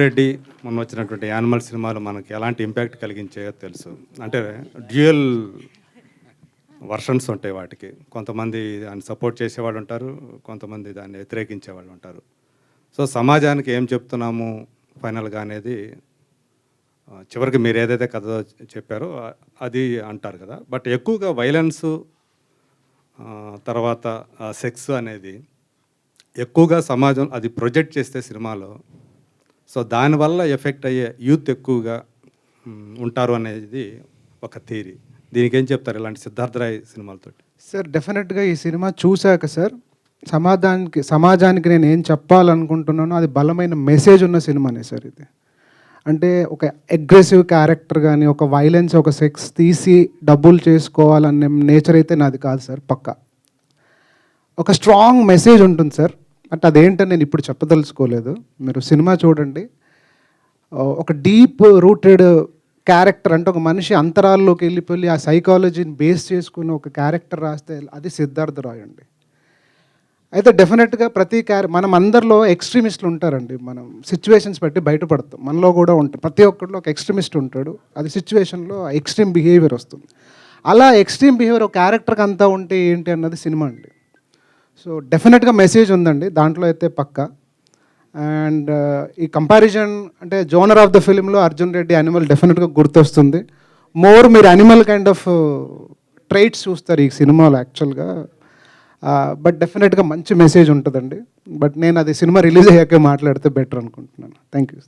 రెడ్డి మొన్న వచ్చినటువంటి యానిమల్ సినిమాలు మనకి ఎలాంటి ఇంపాక్ట్ కలిగించాయో తెలుసు. అంటే డ్యూయల్ వర్షన్స్ ఉంటాయి వాటికి. కొంతమంది దాన్ని సపోర్ట్ చేసేవాళ్ళు ఉంటారు కొంతమంది దాన్ని వ్యతిరేకించే వాళ్ళు ఉంటారు. సో సమాజానికి ఏం చెప్తున్నాము ఫైనల్గా అనేది చివరికి మీరు ఏదైతే కథ చెప్పారో అది అంటారు కదా. బట్ ఎక్కువగా వైలెన్స్ తర్వాత సెక్స్ అనేది ఎక్కువగా సమాజం అది ప్రొజెక్ట్ చేస్తే సినిమాలో సో దానివల్ల ఎఫెక్ట్ అయ్యే యూత్ ఎక్కువగా ఉంటారు అనేది ఒక థీరీ దీనికి ఏం చెప్తారు ఇలాంటి సిద్ధార్థ రాయ్ సినిమాలతో సార్ డెఫినెట్గా ఈ సినిమా చూశాక సార్ సమాజానికి సమాజానికి నేను ఏం చెప్పాలనుకుంటున్నానో అది బలమైన మెసేజ్ ఉన్న సినిమానే సార్ ఇది. అంటే ఒక అగ్రెసివ్ క్యారెక్టర్ కానీ ఒక వైలెన్స్ ఒక సెక్స్ తీసి డబ్బులు చేసుకోవాలనే నేచర్ అయితే నాది కాదు సార్ పక్కా. ఒక స్ట్రాంగ్ మెసేజ్ ఉంటుంది సార్ అంటే అదేంటని నేను ఇప్పుడు చెప్పదలుచుకోలేదు. మీరు సినిమా చూడండి. ఒక డీప్ రూటెడ్ క్యారెక్టర్ అంటే ఒక మనిషి అంతరాల్లోకి వెళ్ళిపోయి ఆ సైకాలజీని బేస్ చేసుకుని ఒక క్యారెక్టర్ రాస్తే అది సిద్ధార్థ రాయ్ అండి. అయితే డెఫినెట్గా ప్రతి క్యారె మనం అందరిలో ఎక్స్ట్రీమిస్టులు ఉంటారండి. మనం సిచ్యువేషన్స్ బట్టి బయటపడతాం. మనలో కూడా ఉంటాం. ప్రతి ఒక్కరిలో ఒక ఎక్స్ట్రీమిస్ట్ ఉంటాడు. అది సిచ్యువేషన్లో ఎక్స్ట్రీమ్ బిహేవియర్ వస్తుంది. అలా ఎక్స్ట్రీమ్ బిహేవియర్ ఒక క్యారెక్టర్కి అంతా ఉంటే ఏంటి అన్నది సినిమా అండి. సో డెఫినెట్గా మెసేజ్ ఉందండి దాంట్లో అయితే పక్క. అండ్ uh, ఈ కంపారిజన్ అంటే జోనర్ ఆఫ్ ద ఫిలింలో అర్జున్ రెడ్డి అనిమల్ డెఫినెట్గా గుర్తొస్తుంది. మోర్ మీరు అనిమల్ కైండ్ ఆఫ్ ట్రైట్స్ చూస్తారు ఈ సినిమాలో యాక్చువల్గా బట్ డెఫినెట్గా మంచి మెసేజ్ ఉంటుందండి. బట్ నేను అది సినిమా రిలీజ్ అయ్యాకే మాట్లాడితే బెటర్ అనుకుంటున్నాను. Thank you